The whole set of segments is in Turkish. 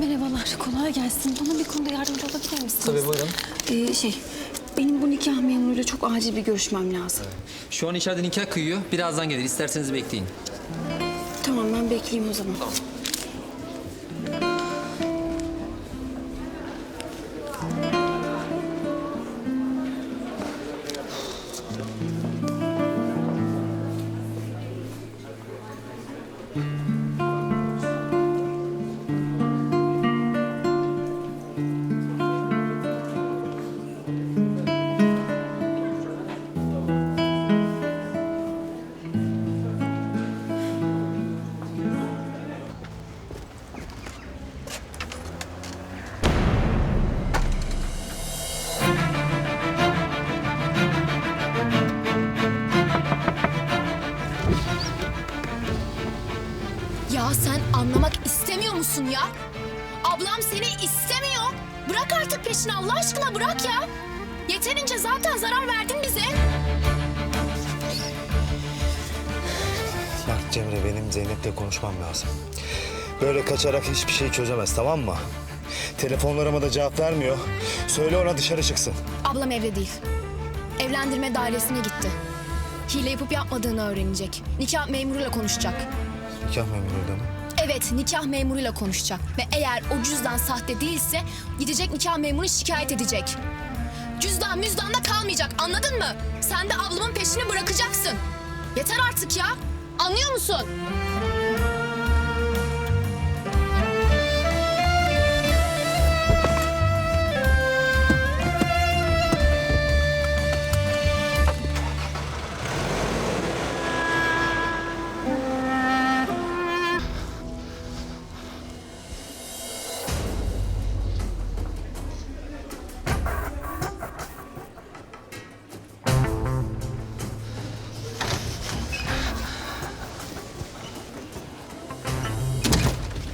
Merhabalar, kolay gelsin. Bana bir konuda yardımcı olabilir misiniz? Tabii, buyurun. Ee, şey, benim bu nikah memuruyla çok acil bir görüşmem lazım. Şu an içeride nikah kıyıyor. Birazdan gelir. İsterseniz bekleyin. Tamam, ben bekleyeyim o zaman. Ya musun ya? Ablam seni istemiyor. Bırak artık peşini Allah aşkına bırak ya. Yeterince zaten zarar verdin bize. Bak Cemre benim Zeynep'le konuşmam lazım. Böyle kaçarak hiçbir şey çözemez tamam mı? Telefonlarıma da cevap vermiyor. Söyle ona dışarı çıksın. Ablam evde değil. Evlendirme dairesine gitti. Hile yapıp yapmadığını öğrenecek. Nikah memuruyla konuşacak. Nikah memuruyla mı? Evet, nikah memuruyla konuşacak. Ve eğer o cüzdan sahte değilse gidecek nikah memuru şikayet edecek. Cüzdan müzdan da kalmayacak anladın mı? Sen de ablamın peşini bırakacaksın. Yeter artık ya. Anlıyor musun?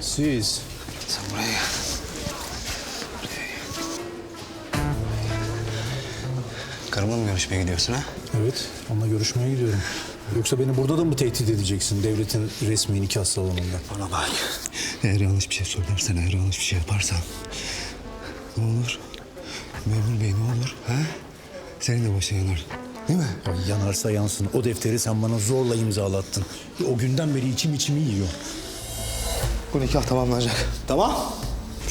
Siz Sen buraya gel. Karımla mı görüşmeye gidiyorsun ha? evet onunla görüşmeye gidiyorum. Yoksa beni burada da mı tehdit edeceksin devletin resmi nikah salonunda? Bana bak. Eğer yanlış bir şey söylersen, eğer yanlış bir şey yaparsan... Ne olur? Memur bey ne olur? Ha? Senin de başın yanar. Değil mi? Ya yanarsa yansın. O defteri sen bana zorla imzalattın. O günden beri içim içimi yiyor. Bu nikah tamamlanacak. Tamam.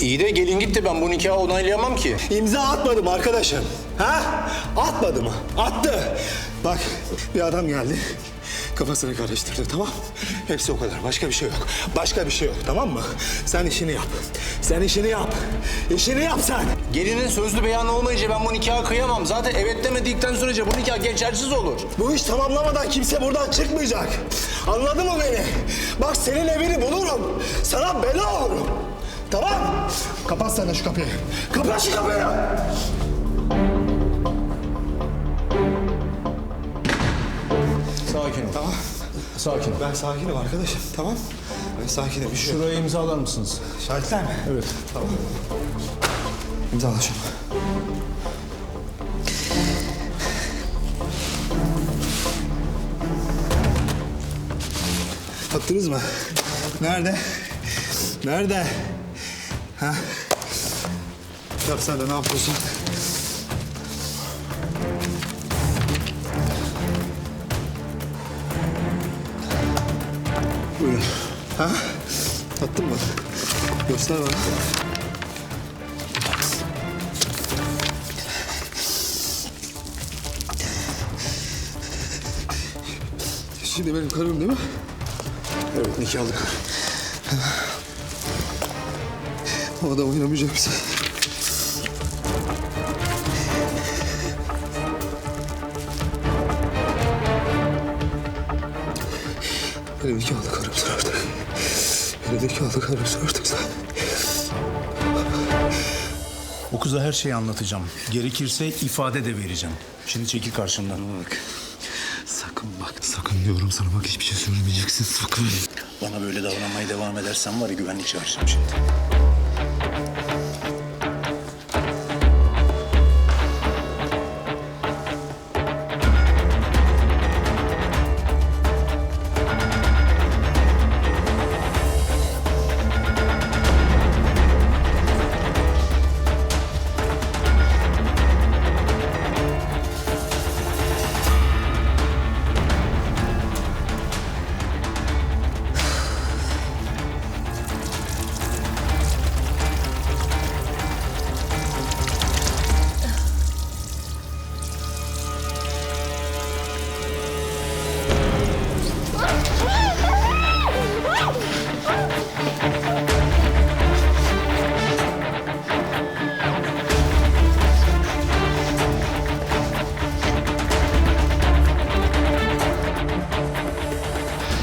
İyi de gelin gitti ben bu nikahı onaylayamam ki. İmza atmadım arkadaşım. Ha? Atmadı mı? Attı. Bak bir adam geldi. Kafasını karıştırdı tamam Hepsi o kadar. Başka bir şey yok. Başka bir şey yok tamam mı? Sen işini yap. Sen işini yap. İşini yap sen. Gelinin sözlü beyanı olmayınca ben bu nikahı kıyamam. Zaten evet demedikten sürece bu nikah geçersiz olur. Bu iş tamamlamadan kimse buradan çıkmayacak. Anladın mı beni? Bak senin evini bulurum. Sana bela olurum. Tamam. Kapat sen de şu kapıyı. Kapat şu kapıyı. Sakin ol. Tamam. Sakin ol. Ben sakinim arkadaşım. Tamam. Ben sakinim. Bir şey yok. Şuraya imzalar mısınız? Şahitler mi? Evet. Tamam. İmzala şunu. Attınız mı? Nerede? Nerede? Ha? Yap sen de ne yapıyorsun? Buyurun. Ha? Attın mı? Göster bana. Şimdi benim karım değil mi? Evet nikahlı kar. O adam oynamayacak mısın? Benim nikahlı karımsın artık. Benim nikahlı karımsın artık sen. O kıza her şeyi anlatacağım. Gerekirse ifade de vereceğim. Şimdi çekil karşımdan. Bak. Sakın bak. Sakın diyorum sana bak hiçbir şey söylemeyeceksin sakın. Bana böyle davranmaya devam edersen var ya güvenlik çağıracağım şimdi.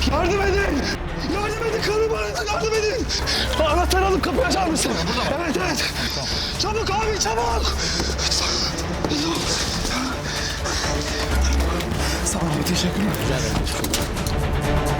Yardım edin! Yardım edin! Karım aradı! Yardım edin! Anahtar alıp kapıyı açar mısın? Evet evet! Çabuk abi çabuk! Sağ ol. olun teşekkürler. Rica ederim.